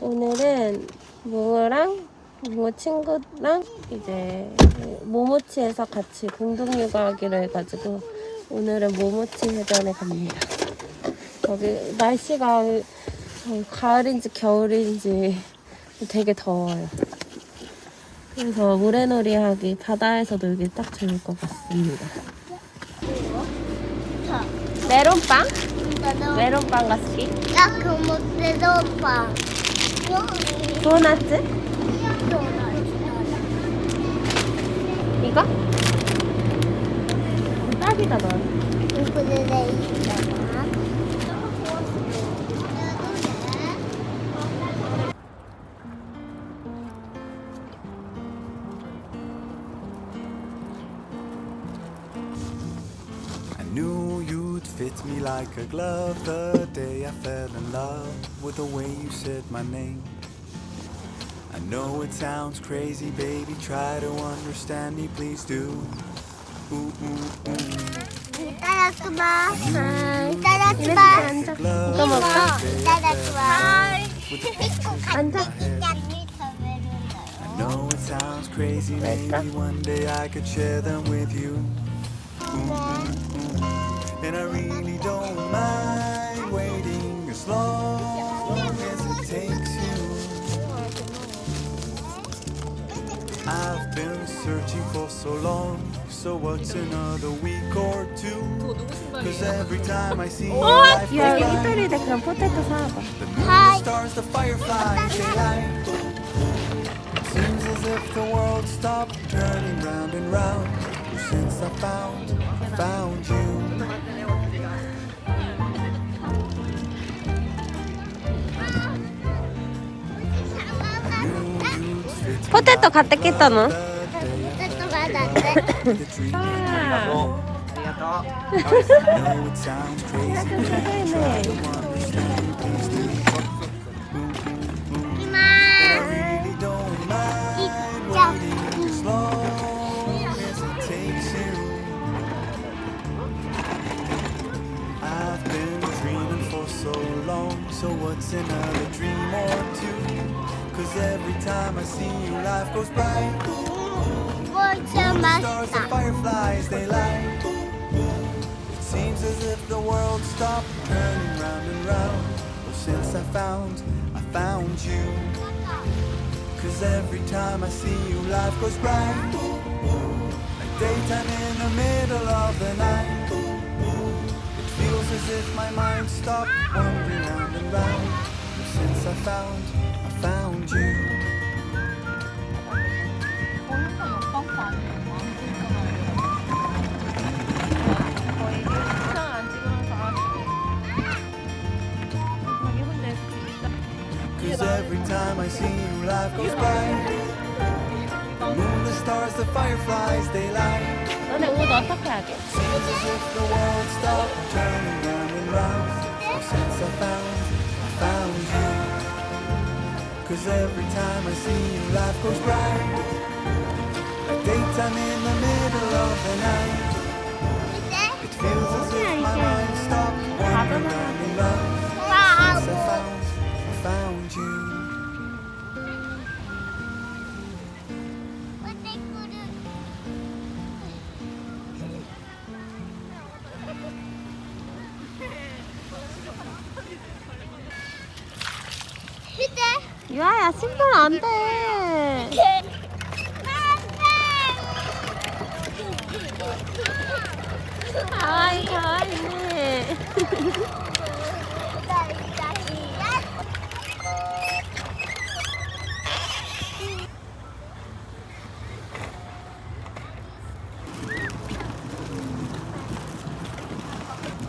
오늘은 몽우랑 몽우 친구랑 이제 모모치에서 같이 공동 육아하기로 해가지고 오늘은 모모치 회전에 갑니다. 거기 날씨가 어, 가을인지 겨울인지 되게 더워요. 그래서 모래놀이 하기 바다에서 놀기 딱 좋을 것 같습니다. 메론빵? 메론빵 같이? 나 그거 메론빵. ドーナツ？いいか食べたの？like a glove the day I fell in love with the way you said my name. I know it sounds crazy, baby, try to understand me, please do. Ooh, ooh, ooh. I know it sounds crazy, maybe one day I could share them with you. And I really don't mind waiting as long as it takes you. I've been searching for so long, so what's another week or two? Cause every time I see you, I feel 여기 like 이태리대 그럼 포테토 사와봐. the moon, the stars, the fireflies, they light. Seems as if the world stopped turning round and round. Since I found, I found you. テト買ってきたのありがとう。So long, so what's another dream or two? Cause every time I see you, life goes by. Stars and fireflies, they light. It seems as if the world stopped turning round and round. Well, since I found, I found you. Cause every time I see you, life goes bright. Like daytime in the middle of the night. It feels as if my mind stopped wandering round and round. Well, since I found, found you. Cause every time I see you, life goes bright. The moon, the stars, the fireflies, they light. 너네 옷 어떻게 하게? Seems as if the world stopped turning round and round. So since I found, I found you. Cause every time I see you, life goes bright. Like daytime in the middle of the night. It feels as if my mind stopped wandering round and round. Since I found, I found you. 유아야 신발 안 돼. 아이 가와이네.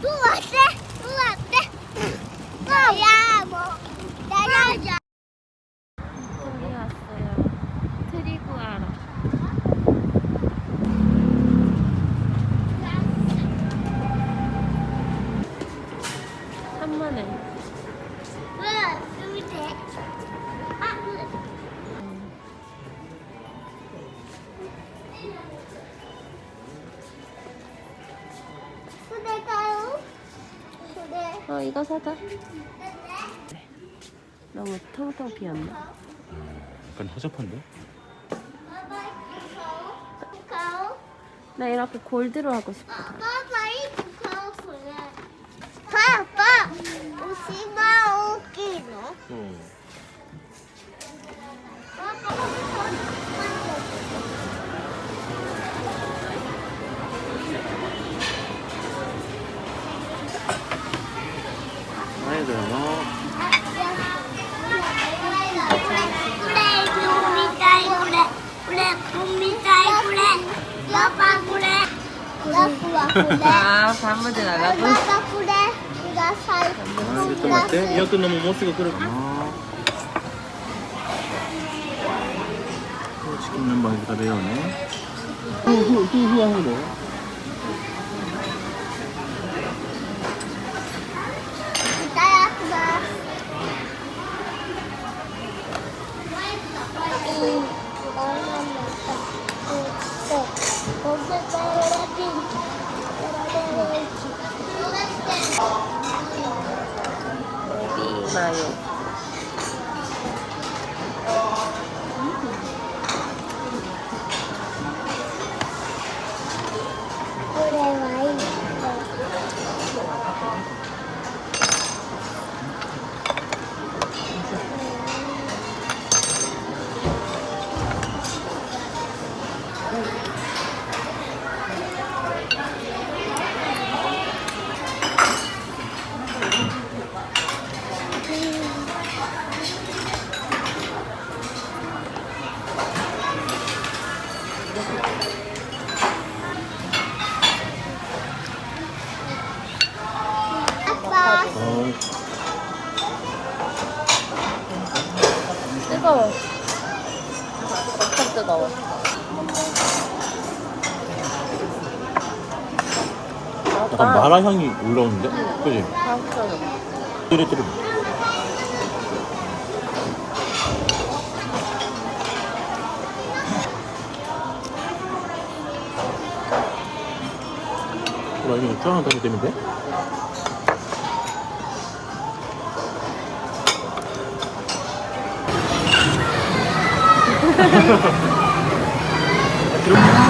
또 왔대? 어 이거 사자. 너무 텅텅 비었나? 약간 허접한데? 나 이렇게 골드로 하고 싶어. 아, 단무지 나가고. 여봐 그래, 이거 살, 아, 이게 또 맞대? 이거 끝나면 못 쓰고. 또 치킨 면방에다 배우네. 후후 후후 하는 거. 마라 향이 올라오는데? 그지? 맛있어요. 뚜리뚜리. 그럼 이거 쫙 다시 되면 돼? 우와.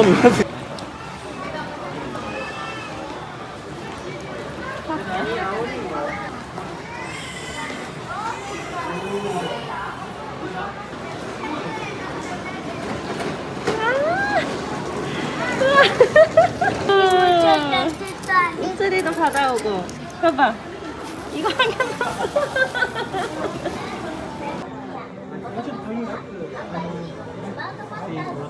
더 눌러서. 옷들이도 받아오고. 봐봐. 이거 한 개만.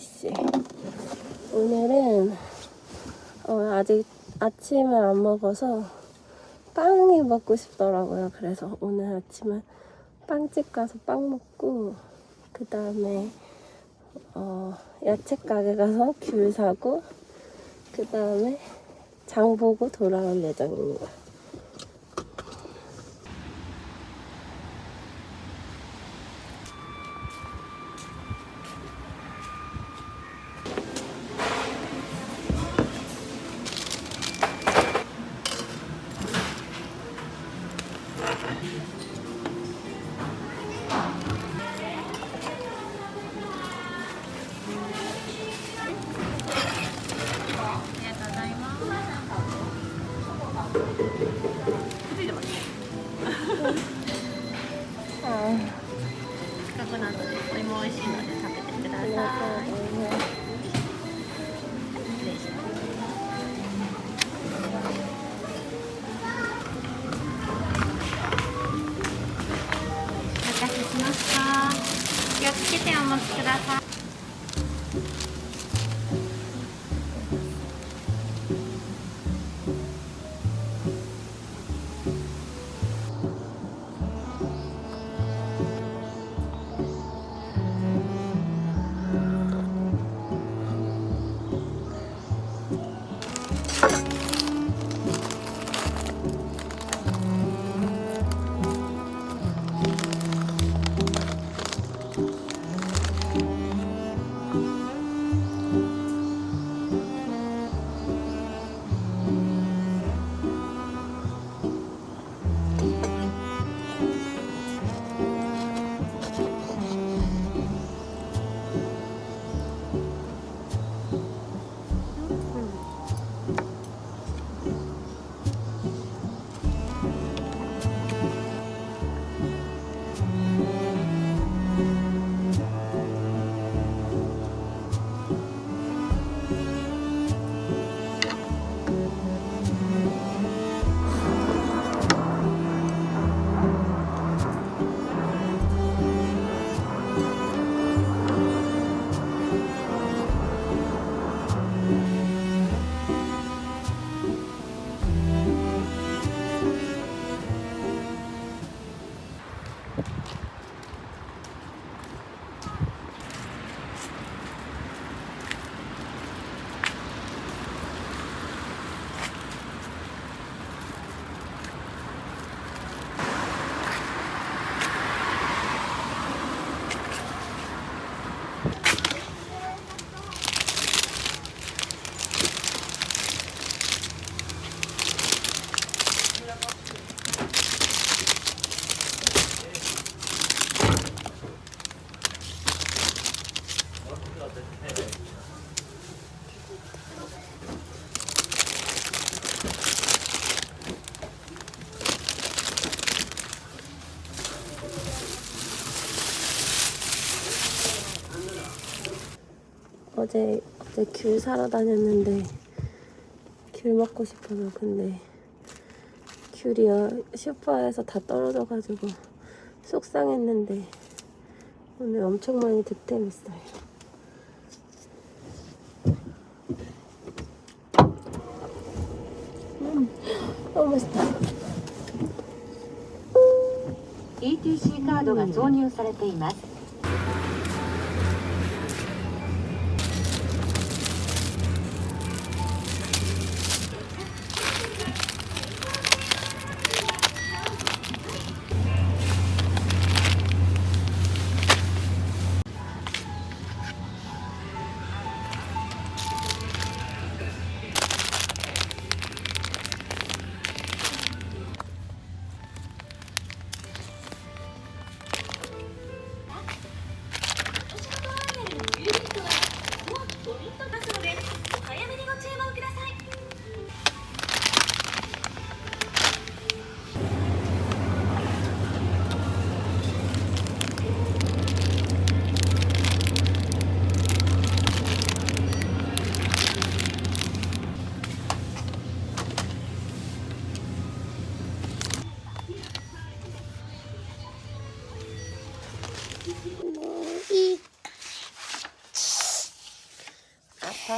날씨. 오늘은 어, 아직 아침을 안 먹어서 빵이 먹고 싶더라고요. 그래서 오늘 아침은 빵집 가서 빵 먹고 그 다음에 어, 야채 가게 가서 귤 사고 그 다음에 장 보고 돌아올 예정입니다. 어제 어제 귤 사러 다녔는데 귤 먹고 싶어서 근데 귤이 어- 슈퍼에서 다 떨어져가지고 속상했는데 오늘 엄청 많이 득템했어요. 음, 너무 맛있다. ETC カードが挿入されています。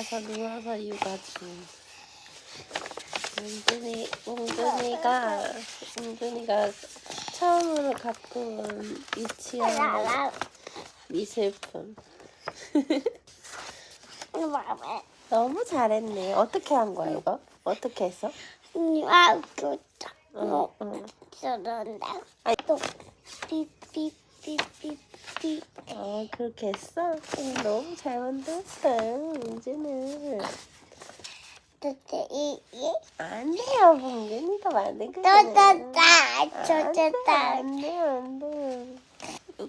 아파서 누워서 육아 중. 웅준이, 웅준이가, 웅준이가 처음으로 갖고 온 유치원 미술품. 너무 잘했네. 어떻게 한 거야, 이거? 어떻게 했어? 아 좋다 어, 어. 아이. 또 삐삐 삐삐삐삐 어, 그렇게 했어? 응, 너무 잘 만들었어, 웅준은. 어떻게 이게? 안 돼요, 봉준이가 만든 거. 떠떴다. 젖었다. 안 돼요, 안 돼요.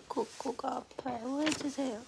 코코가 아파요. 해주세요.